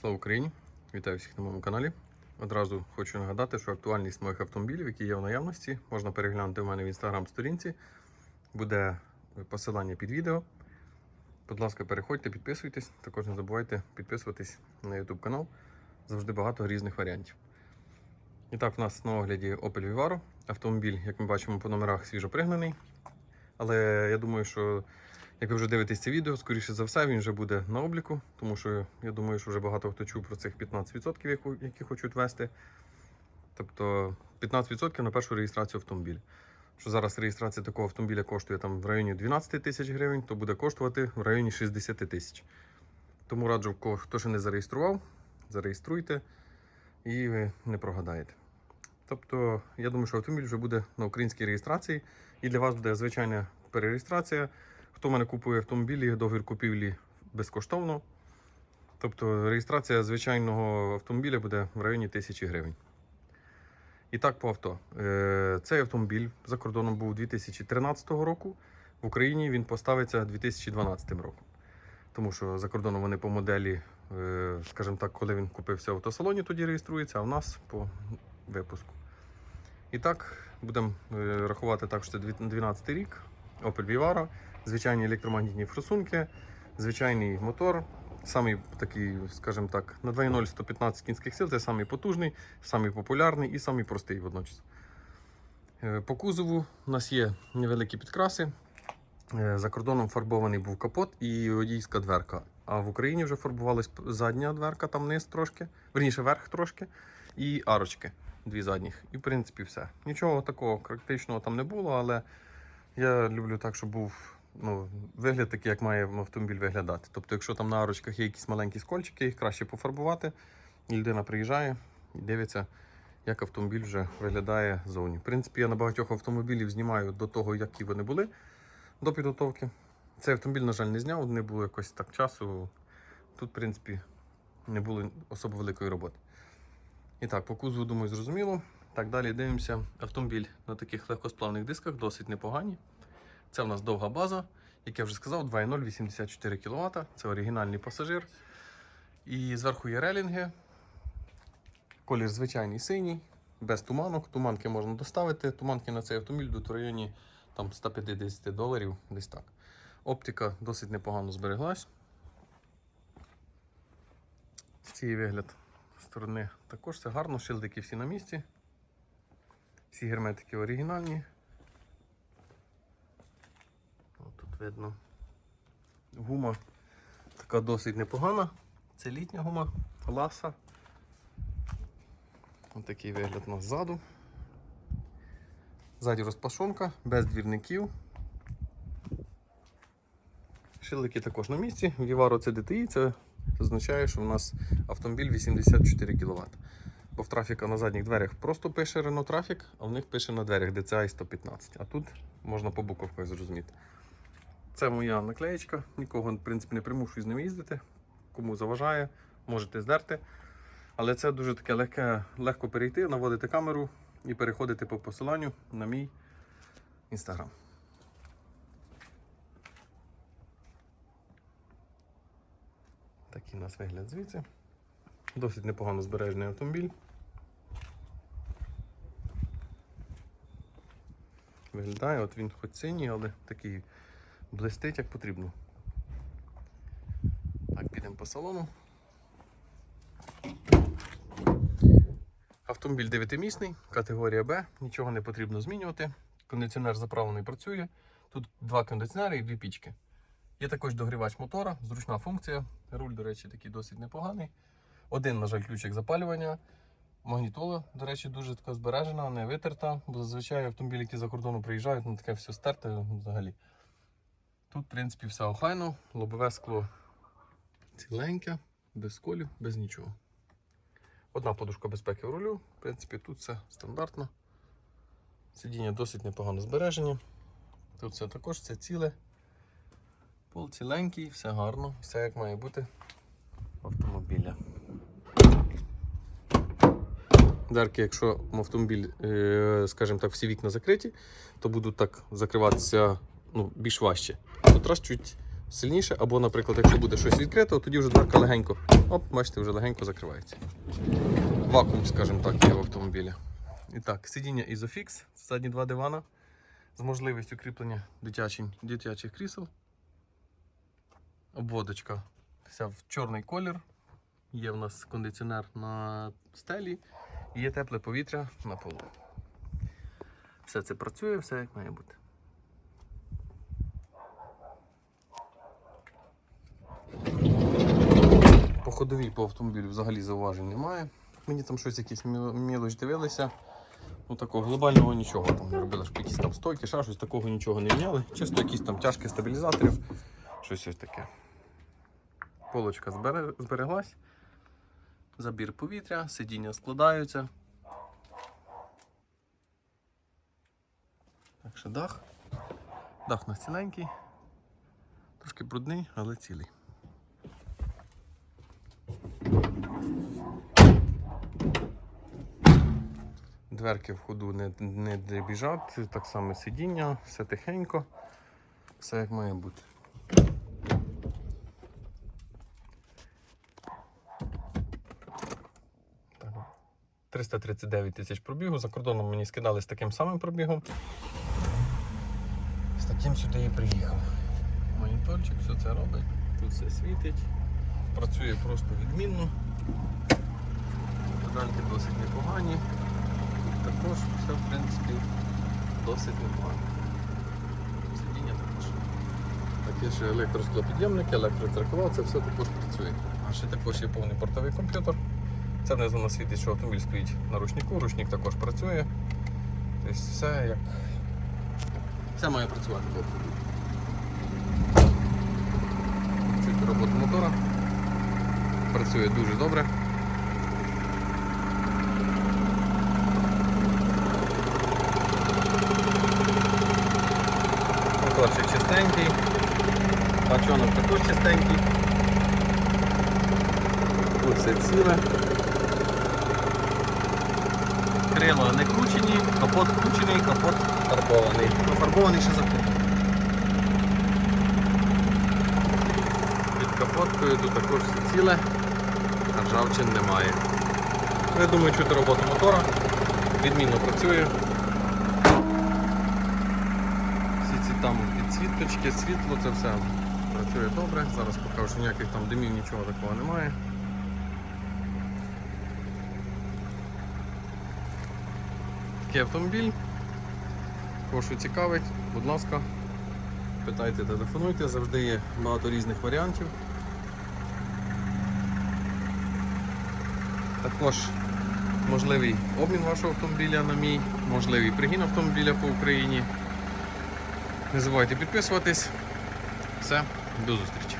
Слава Україні! Вітаю всіх на моєму каналі. Одразу хочу нагадати, що актуальність моїх автомобілів, які є в наявності, можна переглянути в мене в інстаграм-сторінці. Буде посилання під відео. Будь ласка, переходьте, підписуйтесь. Також не забувайте підписуватись на YouTube канал. Завжди багато різних варіантів. І так, в нас на огляді Opel Vivaro. Автомобіль, як ми бачимо, по номерах свіжопригнаний. Але я думаю, що як ви вже дивитесь це відео, скоріше за все, він вже буде на обліку, тому що я думаю, що вже багато хто чув про цих 15%, які хочуть вести. Тобто 15% на першу реєстрацію автомобіля. Що зараз реєстрація такого автомобіля коштує там в районі 12 тисяч гривень, то буде коштувати в районі 60 тисяч. Тому раджу, хто ще не зареєстрував, зареєструйте і ви не прогадаєте. Тобто, я думаю, що автомобіль вже буде на українській реєстрації, і для вас буде звичайна перереєстрація. Хто мене купує автомобілі, договір купівлі безкоштовно. Тобто реєстрація звичайного автомобіля буде в районі 1000 гривень. І так по авто. Е, Цей автомобіль за кордоном був 2013 року. В Україні він поставиться 2012 роком. Тому що за кордоном вони по моделі, е, скажімо так, коли він купився в автосалоні, тоді реєструється, а в нас по випуску. І так, будемо е, рахувати так, що це 2012 рік. Opel Vivaro, звичайні електромагнітні форсунки, звичайний мотор. Самий такий, скажімо так, на 2.0 115 кінських сил. Це самий потужний, самий популярний і самий простий водночас. Е, По кузову у нас є невеликі підкраси. Е, За кордоном фарбований був капот і водійська дверка. А в Україні вже фарбувалась задня дверка, там низ трошки, верніше верх трошки, і арочки, дві задніх. І в принципі все. Нічого такого критичного там не було, але я люблю так, щоб був ну, вигляд такий, як має автомобіль виглядати. Тобто, якщо там на арочках є якісь маленькі скольчики, їх краще пофарбувати. І людина приїжджає і дивиться, як автомобіль вже виглядає ззовні. В принципі, я на багатьох автомобілів знімаю до того, які вони були до підготовки. Цей автомобіль, на жаль, не зняв, не було якось так часу. Тут, в принципі, не було особо великої роботи. І так, по кузову, думаю, зрозуміло. Так, далі дивимося. Автомобіль на таких легкосплавних дисках, досить непогані. Це в нас довга база, як я вже сказав, 2.0 84 кВт. Це оригінальний пасажир. І зверху є релінги. Колір звичайний синій, без туманок. Туманки можна доставити. Туманки на цей автомобіль йдуть в районі там, 150 доларів, десь так. Оптика досить непогано збереглась. З цієї вигляд сторони також все гарно, шилдики всі на місці. Всі герметики оригінальні. От тут видно. Гума така досить непогана. Це літня гума, ласа. Ось такий вигляд у нас ззаду. Ззаді розпашонка, без двірників. Шилики також на місці. Vivaro це DTI, це означає, що в нас автомобіль 84 кВт. Бо в трафіка на задніх дверях просто пише Renault Traffic, а в них пише на дверях DCI 115. А тут можна по буковках зрозуміти. Це моя наклеєчка. Нікого, в принципі, не примушую з ними їздити. Кому заважає, можете здерти. Але це дуже таке легке, легко перейти, наводити камеру і переходити по посиланню на мій інстаграм. Такий у нас вигляд звідси. Досить непогано збережений автомобіль. Виглядає, от він хоч синій, але такий блистить як потрібно. Так, підемо по салону. Автомобіль 9-місний, категорія Б, нічого не потрібно змінювати. Кондиціонер заправлений працює. Тут два кондиціонери і дві пічки. Є також догрівач мотора, зручна функція. Руль, до речі, такий досить непоганий. Один, на жаль, ключик запалювання. Магнітола, до речі, дуже така збережена, не витерта, бо зазвичай автомобілі, які за кордону приїжджають, ну таке все стерте взагалі. Тут, в принципі, все охайно, лобове скло ціленьке, без колів, без нічого. Одна подушка безпеки в рулю. В принципі, тут все стандартно. Сидіння досить непогано збережені. Тут все також все ціле. Пол ціленький, все гарно, все як має бути в автомобіля. Дерки, якщо автомобіль, е, скажімо так, всі вікна закриті, то будуть так закриватися ну, більш важче. Тут чуть сильніше, або, наприклад, якщо буде щось відкрито, тоді вже дверка легенько, оп, бачите, вже легенько закривається. Вакуум, скажімо так, є в автомобілі. І так, сидіння Isofix, задні два дивана з можливістю кріплення дитячих, дитячих крісел. Обводочка вся в чорний колір. Є в нас кондиціонер на стелі і є тепле повітря на полу. Все це працює, все як має бути. По ходовій по автомобілю взагалі зауважень немає. Мені там щось якісь мілоч дивилися. Ну такого глобального нічого там не робили, щоб якісь там стойки, ще щось такого нічого не міняли. Чисто якісь там тяжкі стабілізаторів, щось ось таке. Полочка збереглась. Забір повітря, сидіння складаються. Так що дах. Дах у ціленький. Трошки брудний, але цілий. Дверки в ходу не, не дребіжать, так само сидіння, все тихенько, все як має бути. Так. 339 тисяч пробігу. За кордоном мені скидали з таким самим пробігом. З таким сюди і приїхав. Моніторчик все це робить, тут все світить, працює просто відмінно. Педальки досить непогані. Тут також все в принципі досить непогано. Сидіння також. Такі ще електросклопідйомники, електродзеркала, це все також працює. А ще також є повний портовий комп'ютер. Це внизу на світить, що автомобіль стоїть на ручнику, ручник також працює. Тобто все як. Все має працювати автомобілі. Чути роботу мотора. Працює дуже добре. Моторчик чистенький, бачонок також чистенький. Тут все ціле. Крила не кручені, капот кручений, капот фарбований. Фарбований ще закрутий. Під капоткою тут також все ціле, ржавчин немає. Ну, Я думаю, чути роботу мотора. Відмінно працює. Всі ці там підсвіточки, світло, це все працює добре. Зараз покажу, що ніяких там димів, нічого такого немає. Такий автомобіль. Кого цікавить, будь ласка, питайте, телефонуйте, завжди є багато різних варіантів. Також можливий обмін вашого автомобіля на мій, можливий пригін автомобіля по Україні. Не забувайте підписуватись. Все, до зустрічі.